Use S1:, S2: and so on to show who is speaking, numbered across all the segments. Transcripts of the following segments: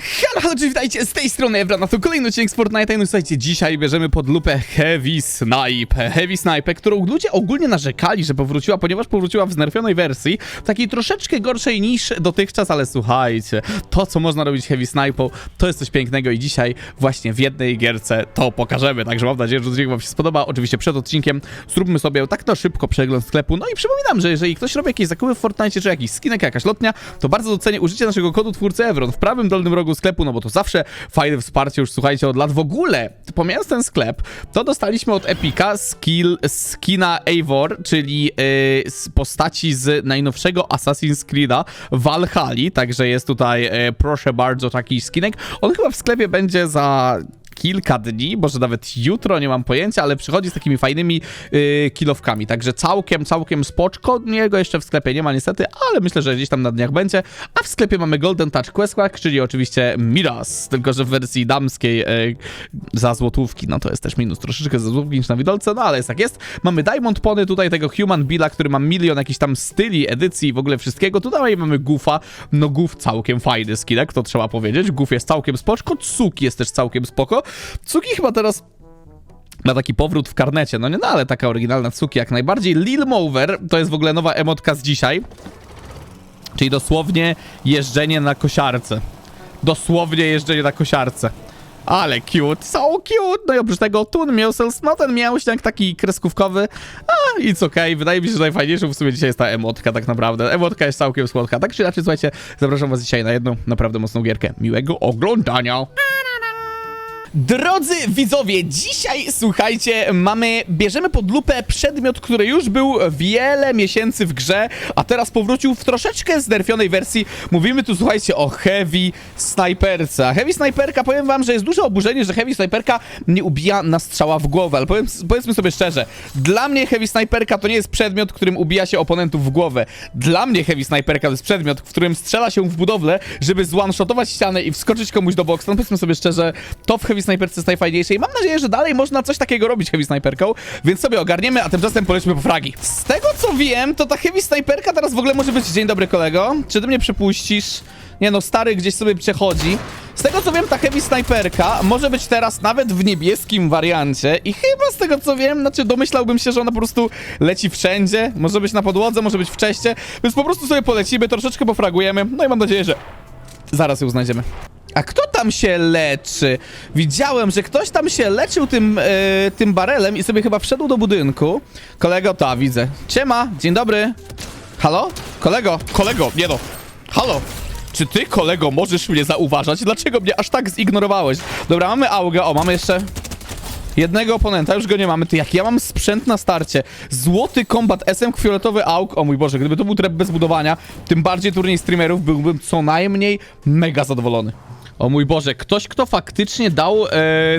S1: Halo, cześć, witajcie, z tej strony Evra, na to kolejny odcinek z Fortnite'a. No słuchajcie, dzisiaj bierzemy pod lupę Heavy Snipe. Heavy Snipe, którą ludzie ogólnie narzekali, że powróciła, ponieważ powróciła w znerfionej wersji, takiej troszeczkę gorszej niż dotychczas, ale słuchajcie, to co można robić Heavy Snipe'ą, to jest coś pięknego i dzisiaj właśnie w jednej gierce to pokażemy. Także mam nadzieję, że odcinek wam się spodoba. Oczywiście przed odcinkiem zróbmy sobie tak na szybko przegląd sklepu. No i przypominam, że jeżeli ktoś robi jakieś zakupy w Fortnite, czy jakiś skinek, jakaś lotnia, to bardzo docenię użycie naszego kodu twórcy Evron w prawym dolnym rogu sklepu, no bo to zawsze fajne wsparcie, już słuchajcie, od lat. W ogóle, pomijając ten sklep, to dostaliśmy od Epika skill, skina Eivor, czyli yy, z postaci z najnowszego Assassin's Creed'a Valhalla, także jest tutaj, yy, proszę bardzo, taki skinek. On chyba w sklepie będzie za kilka dni, może nawet jutro, nie mam pojęcia, ale przychodzi z takimi fajnymi yy, kilowkami, także całkiem, całkiem spoczko. Jego jeszcze w sklepie nie ma niestety, ale myślę, że gdzieś tam na dniach będzie. A w sklepie mamy Golden Touch Questquack, czyli oczywiście Miras, tylko że w wersji damskiej yy, za złotówki, no to jest też minus troszeczkę za złotówki niż na widolce, no ale jest jak jest. Mamy Diamond Pony, tutaj tego Human Billa, który ma milion jakichś tam styli, edycji, w ogóle wszystkiego. Tutaj mamy Goofa, no Goof całkiem fajny skinek, to trzeba powiedzieć. Goof jest całkiem spoczko, Tsuki jest też całkiem spoko. Tsuki chyba teraz ma taki powrót w karnecie, no nie, no ale taka oryginalna Tsuki jak najbardziej. Lil Mover to jest w ogóle nowa emotka z dzisiaj, czyli dosłownie jeżdżenie na kosiarce. Dosłownie jeżdżenie na kosiarce. Ale cute, so cute. No i oprócz tego Tun Miosels, no ten miałśniak taki kreskówkowy, a i co okej, wydaje mi się, że najfajniejszą w sumie dzisiaj jest ta emotka tak naprawdę. Emotka jest całkiem słodka. Tak czy inaczej, słuchajcie, zapraszam was dzisiaj na jedną naprawdę mocną gierkę. Miłego oglądania. Drodzy widzowie, dzisiaj słuchajcie, mamy, bierzemy pod lupę przedmiot, który już był wiele miesięcy w grze, a teraz powrócił w troszeczkę znerfionej wersji. Mówimy tu, słuchajcie, o Heavy Sniperce. A Heavy Sniperka, powiem wam, że jest duże oburzenie, że Heavy Sniperka nie ubija na strzała w głowę, ale powiem, powiedzmy sobie szczerze, dla mnie Heavy Sniperka to nie jest przedmiot, którym ubija się oponentów w głowę. Dla mnie Heavy Sniperka to jest przedmiot, w którym strzela się w budowlę, żeby zone-shotować ścianę i wskoczyć komuś do boksu. No powiedzmy sobie szczerze, to w Heavy Sniperce jest najfajniejsze mam nadzieję, że dalej można coś takiego robić Heavy Sniperką, więc sobie ogarniemy, a tymczasem polećmy po fragi. Z tego co wiem, to ta Heavy Sniperka teraz w ogóle może być... Dzień dobry kolego, czy ty mnie przepuścisz? Nie no, stary gdzieś sobie przechodzi. Z tego co wiem, ta Heavy Sniperka może być teraz nawet w niebieskim wariancie i chyba z tego co wiem, znaczy domyślałbym się, że ona po prostu leci wszędzie, może być na podłodze, może być w czeście, więc po prostu sobie polecimy, troszeczkę pofragujemy, no i mam nadzieję, że zaraz ją znajdziemy. A kto tam się leczy? Widziałem, że ktoś tam się leczył tym, e, tym barelem i sobie chyba wszedł do budynku. Kolego, ta widzę. Ciema, dzień dobry. Halo? Kolego, kolego, nie no. Halo? Czy ty, kolego, możesz mnie zauważać? Dlaczego mnie aż tak zignorowałeś? Dobra, mamy augę, o, mamy jeszcze jednego oponenta, już go nie mamy. Ty, jak ja mam sprzęt na starcie. Złoty kombat SM fioletowy auk. O mój Boże, gdyby to był trap bez budowania, tym bardziej turniej streamerów, byłbym co najmniej mega zadowolony. O mój Boże, ktoś, kto faktycznie dał e,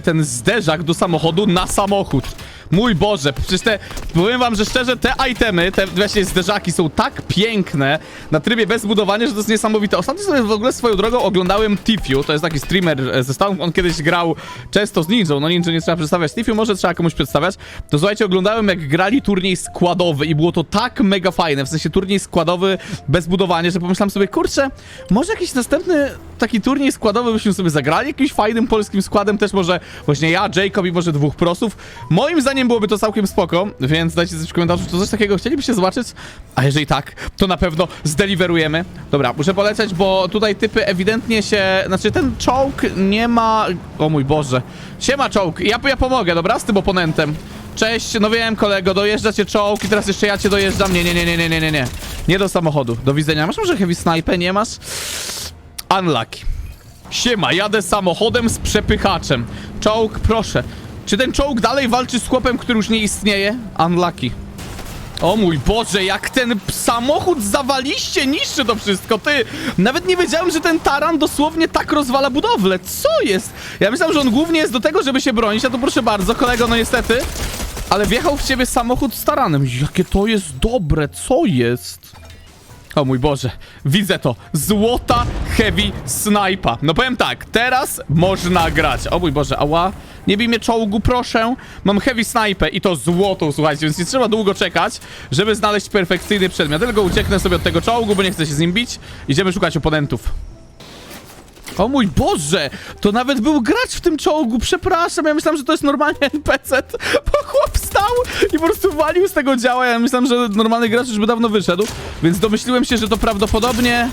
S1: ten zderzak do samochodu na samochód. Mój Boże, przecież te, powiem wam, że szczerze, te itemy, te właśnie zderzaki są tak piękne na trybie bez budowania, że to jest niesamowite. Ostatnio sobie w ogóle swoją drogą oglądałem Tifiu, to jest taki streamer e, ze Stanów, on kiedyś grał często z Ninją, no Ninja nie trzeba przedstawiać Tifiu, może trzeba komuś przedstawiać. To słuchajcie, oglądałem jak grali turniej składowy i było to tak mega fajne, w sensie turniej składowy bez budowania, że pomyślałem sobie, kurczę, może jakiś następny taki turniej składowy byśmy sobie zagrali jakimś fajnym polskim składem, też może właśnie ja, Jacob i może dwóch prosów. Moim zdaniem byłoby to całkiem spoko, więc dajcie coś w komentarzu, czy to coś takiego chcielibyście zobaczyć, a jeżeli tak, to na pewno zdeliverujemy. Dobra, muszę polecieć, bo tutaj typy ewidentnie się, znaczy ten czołg nie ma, o mój Boże, siema czołg, ja, ja pomogę, dobra, z tym oponentem. Cześć, no wiem kolego, dojeżdża cię czołg i teraz jeszcze ja cię dojeżdżam. Nie, nie, nie, nie, nie, nie, nie. Nie do samochodu. Do widzenia. Masz może heavy snipe? Nie masz? Unlucky. Siema, jadę samochodem z przepychaczem. Czołg, proszę. Czy ten czołg dalej walczy z chłopem, który już nie istnieje? Unlucky. O mój Boże, jak ten samochód zawaliście, niszczy to wszystko, ty! Nawet nie wiedziałem, że ten taran dosłownie tak rozwala budowlę. Co jest? Ja myślałem, że on głównie jest do tego, żeby się bronić, a tu proszę bardzo, kolego, no niestety. Ale wjechał w ciebie samochód z taranem. Jakie to jest dobre, co jest? O mój Boże, widzę to. Złota heavy snipa. No powiem tak, teraz można grać. O mój Boże, ała. Nie bij mnie czołgu, proszę. Mam heavy snipę i to złotą, słuchajcie, więc nie trzeba długo czekać, żeby znaleźć perfekcyjny przedmiot. Tylko ucieknę sobie od tego czołgu, bo nie chcę się z nim bić. Idziemy szukać oponentów. O mój Boże, to nawet był gracz w tym czołgu, przepraszam, ja myślałem, że to jest normalnie NPC, bo chłop stał i po prostu walił z tego działa, ja myślałem, że normalny gracz już by dawno wyszedł, więc domyśliłem się, że to prawdopodobnie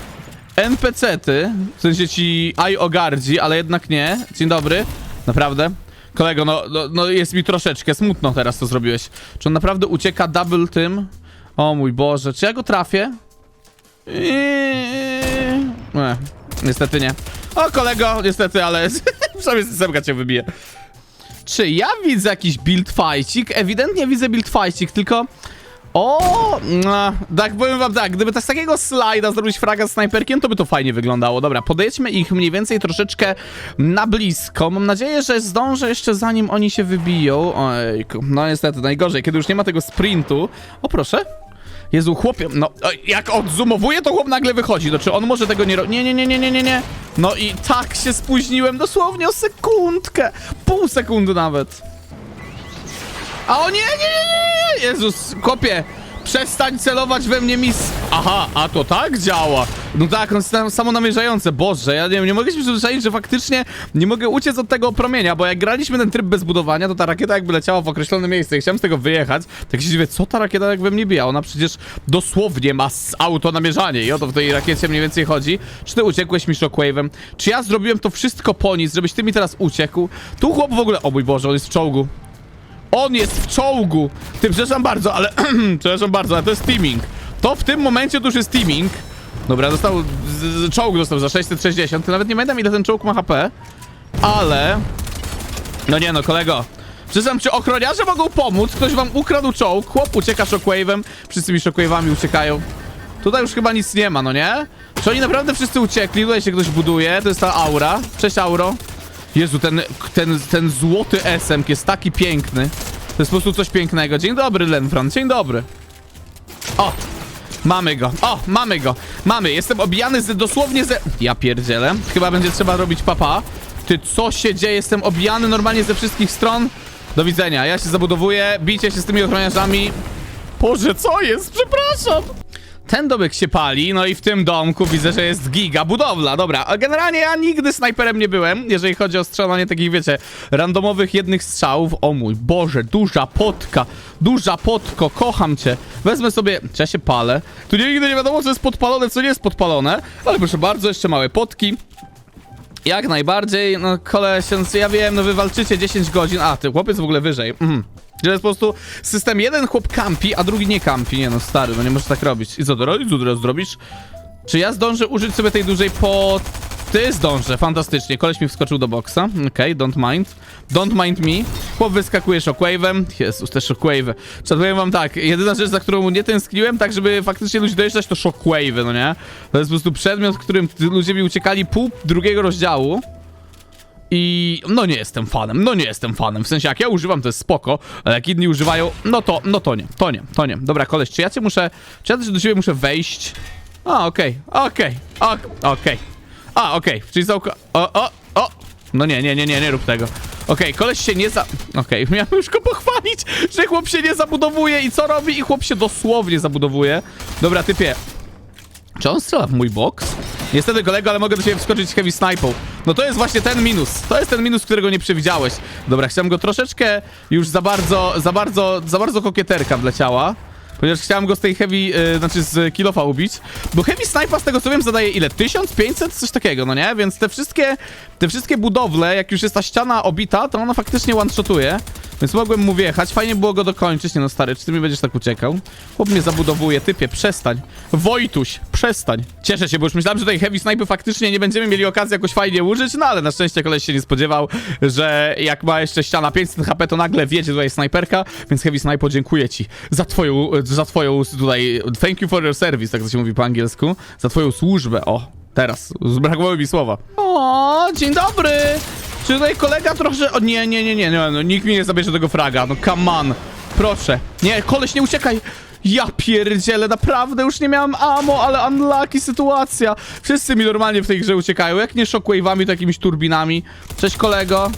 S1: NPC-ty, w sensie ci aj ogardzi, ale jednak nie. Dzień dobry, naprawdę. Kolego, no, no, no jest mi troszeczkę smutno teraz, co zrobiłeś. Czy on naprawdę ucieka double tym? O mój Boże, czy ja go trafię? Eee, Nie, niestety nie. O kolego, niestety, ale przynajmniej systemka cię wybije. Czy ja widzę jakiś build fajcik? Ewidentnie widzę build fajcik, tylko... O, no, tak powiem wam tak, gdyby tak z takiego slajda zrobić fraga z snajperkiem, to by to fajnie wyglądało. Dobra, podejdźmy ich mniej więcej troszeczkę na blisko. Mam nadzieję, że zdążę jeszcze zanim oni się wybiją. Ojku, no niestety, najgorzej, kiedy już nie ma tego sprintu. O, proszę. Jezu, chłopie, no oj, jak odzumowuje, to chłop nagle wychodzi. No czy on może tego nie? Nie, nie, nie, nie, nie, nie, nie. No i tak się spóźniłem dosłownie o sekundkę. Pół sekundy nawet. A o nie, nie, nie, nie, Jezus, kopie, przestań celować we mnie mis... Aha, a to tak działa. No tak, no sam- samonamierzające, Boże, ja nie, nie mogę się przyzwyczaić, że faktycznie nie mogę uciec od tego promienia, bo jak graliśmy ten tryb bez budowania, to ta rakieta jakby leciała w określone miejsce i chciałem z tego wyjechać, tak się dziwię, co ta rakieta jak we mnie bija? Ona przecież dosłownie ma auto namierzanie i o to w tej rakiecie mniej więcej chodzi. Czy ty uciekłeś mi shockwave'em? Czy ja zrobiłem to wszystko po nic, żebyś ty mi teraz uciekł? Tu chłop w ogóle, o mój Boże, on jest w czołgu. On jest w czołgu! Ty, przepraszam bardzo, ale... przepraszam bardzo, ale to jest teaming. To w tym momencie to już jest teaming. Dobra, dostał... Z, z, czołg dostał za 660. Ty nawet nie pamiętam ile ten czołg ma HP. Ale... No nie no, kolego. Przepraszam, czy ochroniarze mogą pomóc? Ktoś wam ukradł czołg, chłop ucieka shockwave'em. Wszyscy mi shockwave'ami uciekają. Tutaj już chyba nic nie ma, no nie? Czy oni naprawdę wszyscy uciekli? Tutaj się ktoś buduje. To jest ta aura. Cześć, auro. Jezu, ten, ten, ten złoty SM jest taki piękny. To jest po prostu coś pięknego. Dzień dobry, Lenfran. Dzień dobry. O! Mamy go. O, mamy go. Mamy. Jestem obijany z dosłownie ze... Ja pierdzielę. Chyba będzie trzeba robić papa. Ty, co się dzieje? Jestem obijany normalnie ze wszystkich stron. Do widzenia. Ja się zabudowuję. Bijcie się z tymi ochroniarzami. Boże, co jest? Przepraszam. Ten domek się pali, no i w tym domku widzę, że jest giga budowla. Dobra, a generalnie ja nigdy snajperem nie byłem, jeżeli chodzi o strzelanie takich, wiecie, randomowych jednych strzałów. O mój Boże, duża potka, duża potko, kocham cię. Wezmę sobie, czy ja się palę? Tu nigdy nie wiadomo, co jest podpalone, co nie jest podpalone, ale proszę bardzo, jeszcze małe potki. Jak najbardziej, no kolesiąc, ja wiem, no wy walczycie 10 godzin, a ty chłopiec w ogóle wyżej. Mhm. Że jest po prostu system jeden chłop kampi, a drugi nie kampi. Nie no, stary, no nie możesz tak robić. I co teraz, co teraz zrobisz? Czy ja zdążę użyć sobie tej dużej po... Ty zdążę, fantastycznie. Koleś mi wskoczył do boksa. Okej, don't mind. Don't mind me. Chłop wyskakuje shockwave'em. Jezus, te shockwave'y. Czy powiem wam tak, jedyna rzecz, za którą nie tęskniłem, tak żeby faktycznie ludzi dojeżdżać, to shockwave'y, no nie? To jest po prostu przedmiot, którym ludzie mi uciekali pół drugiego rozdziału. I no nie jestem fanem, no nie jestem fanem. W sensie jak ja używam, to jest spoko, ale jak inni używają, no to, no to nie, to nie, to nie. Dobra, koleś, czy ja cię muszę, czy ja też do ciebie muszę wejść? A, okej, okej, ok- okej. A, okej, czyli za... O, o, o! No nie, nie, nie, nie, nie rób tego. Okej, koleś się nie za... Okej, miałem już go pochwalić, że chłop się nie zabudowuje i co robi? I chłop się dosłownie zabudowuje. Dobra, typie, czy on strzela w mój boks? Niestety kolego, ale mogę do ciebie wskoczyć heavy snipą. No to jest właśnie ten minus. To jest ten minus, którego nie przewidziałeś. Dobra, chciałem go troszeczkę już za bardzo, za bardzo, za bardzo kokieterka wleciała. Ponieważ chciałem go z tej heavy, yy, znaczy z kilofa ubić. Bo heavy snipa z tego co wiem zadaje ile? 1500? Coś takiego, no nie? Więc te wszystkie, te wszystkie budowle, jak już jest ta ściana obita, to ona faktycznie one-shotuje. Więc mogłem mu wjechać. Fajnie było go dokończyć. Nie no, stary, czy ty mi będziesz tak uciekał? Chłop mnie zabudowuje. Typie, przestań. Wojtuś, przestań. Cieszę się, bo już myślałem, że tej heavy snipy faktycznie nie będziemy mieli okazji jakoś fajnie użyć, no ale na szczęście koleś się nie spodziewał, że jak ma jeszcze ściana 500 HP, to nagle wjedzie tutaj snajperka, więc heavy sniper dziękuję ci za twoją, za twoją tutaj, thank you for your service, tak to się mówi po angielsku, za twoją służbę, o. Teraz, zbrakowały mi słowa. O, dzień dobry! Czy tutaj kolega trochę... O, nie, nie, nie, nie, nie, no, nikt mi nie zabierze tego fraga, no come on. Proszę. Nie, koleś, nie uciekaj! Ja pierdzielę, naprawdę już nie miałem ammo, ale unlucky sytuacja. Wszyscy mi normalnie w tej grze uciekają, jak nie shockwave'ami, to jakimiś turbinami. Cześć kolego.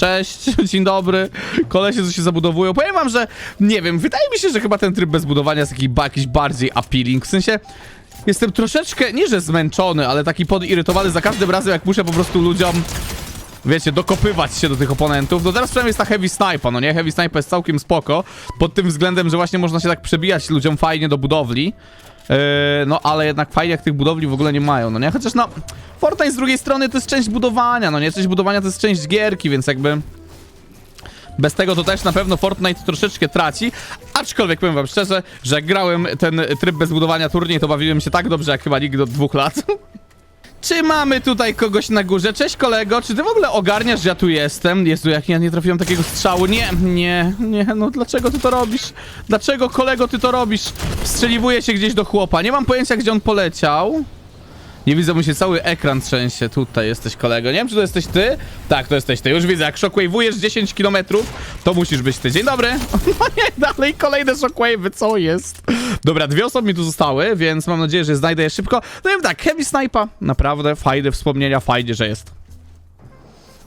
S1: Cześć, dzień dobry. Kolesie, co się zabudowują. Powiem wam, że nie wiem, wydaje mi się, że chyba ten tryb bez budowania jest jakiś, ba- jakiś bardziej appealing. W sensie, Jestem troszeczkę, nie że zmęczony, ale taki podirytowany za każdym razem, jak muszę po prostu ludziom, wiecie, dokopywać się do tych oponentów. No teraz przynajmniej jest ta Heavy Sniper, no nie? Heavy Sniper jest całkiem spoko, pod tym względem, że właśnie można się tak przebijać ludziom fajnie do budowli. Yy, no ale jednak fajnie jak tych budowli w ogóle nie mają, no nie? Chociaż no, Fortnite z drugiej strony to jest część budowania, no nie? Część budowania to jest część gierki, więc jakby... Bez tego to też na pewno Fortnite troszeczkę traci, aczkolwiek powiem wam szczerze, że jak grałem ten tryb bez budowania turniej, to bawiłem się tak dobrze jak chyba nikt od dwóch lat. Czy mamy tutaj kogoś na górze? Cześć kolego, czy ty w ogóle ogarniasz, że ja tu jestem? Jezu, jak ja nie trafiłem takiego strzału. Nie, nie, nie, no dlaczego ty to robisz? Dlaczego kolego ty to robisz? Wstrzeliwuję się gdzieś do chłopa, nie mam pojęcia gdzie on poleciał. Nie widzę, mu się cały ekran trzęsie. Tutaj jesteś kolego. Nie wiem, czy to jesteś ty? Tak, to jesteś ty. Już widzę, jak shockwave'ujesz 10 km, to musisz być ty. Dzień dobry. No nie, dalej kolejne shockwave'y, co jest? Dobra, dwie osoby mi tu zostały, więc mam nadzieję, że znajdę je szybko. No wiem tak, Heavy Sniper, naprawdę fajne wspomnienia, fajnie, że jest.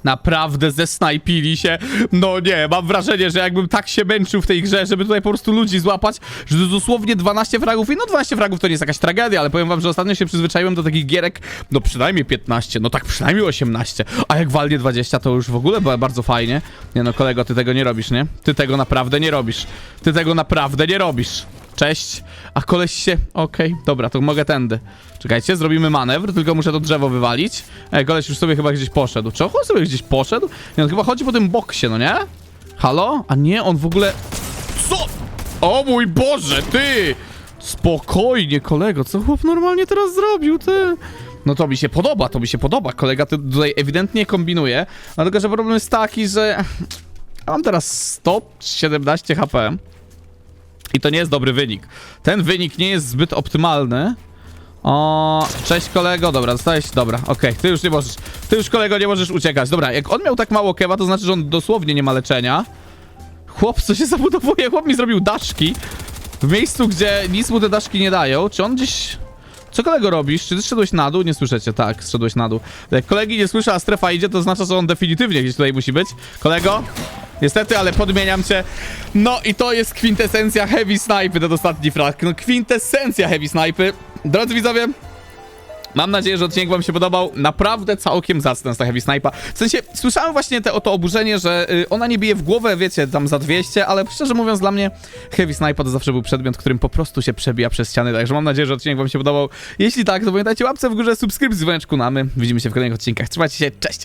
S1: Naprawdę zesnajpili się. No nie, mam wrażenie, że jakbym tak się męczył w tej grze, żeby tutaj po prostu ludzi złapać, że dosłownie 12 fragów i no 12 fragów to nie jest jakaś tragedia, ale powiem wam, że ostatnio się przyzwyczaiłem do takich gierek, no przynajmniej 15, no tak przynajmniej 18, a jak walnie 20 to już w ogóle ba- bardzo fajnie. Nie no kolego, ty tego nie robisz, nie? Ty tego naprawdę nie robisz. Ty tego naprawdę nie robisz. Cześć. A koleś się... Okej, dobra, to mogę tędy. Czekajcie, zrobimy manewr, tylko muszę to drzewo wywalić. Ej, koleś już sobie chyba gdzieś poszedł. Czy on sobie gdzieś poszedł? Nie, on chyba chodzi po tym boksie, no nie? Halo? A nie, on w ogóle... Co? O mój Boże, ty! Spokojnie, kolego, co chłop normalnie teraz zrobił, ty? No to mi się podoba, to mi się podoba. Kolega ty tutaj ewidentnie kombinuje. Dlatego, że problem jest taki, że... Ja mam teraz 117 HP. I to nie jest dobry wynik. Ten wynik nie jest zbyt optymalny. O, cześć kolego, dobra, dostałeś, dobra, okej, ty już nie możesz, ty już kolego nie możesz uciekać. Dobra, jak on miał tak mało kewa, to znaczy, że on dosłownie nie ma leczenia. Chłop, co się zabudowuje, chłop mi zrobił daszki w miejscu, gdzie nic mu te daszki nie dają. Czy on gdzieś... Co kolego robisz? Czy ty szedłeś na dół? Nie słyszycie, tak, szedłeś na dół. Jak kolegi nie słyszę, a strefa idzie, to znaczy, że on definitywnie gdzieś tutaj musi być. Kolego? Niestety, ale podmieniam cię. No i to jest kwintesencja Heavy Snipe, ten ostatni frag. No kwintesencja Heavy Snipe. Drodzy widzowie, Mam nadzieję, że odcinek wam się podobał. Naprawdę całkiem zacny ta Heavy Sniper. W sensie, słyszałem właśnie te, o to oburzenie, że y, ona nie bije w głowę, wiecie, tam za 200, ale szczerze mówiąc dla mnie Heavy Sniper to zawsze był przedmiot, którym po prostu się przebija przez ściany, także mam nadzieję, że odcinek wam się podobał. Jeśli tak, to pamiętajcie łapce w górze, subskrypcji, dzwoneczku, no a my widzimy się w kolejnych odcinkach. Trzymajcie się, cześć!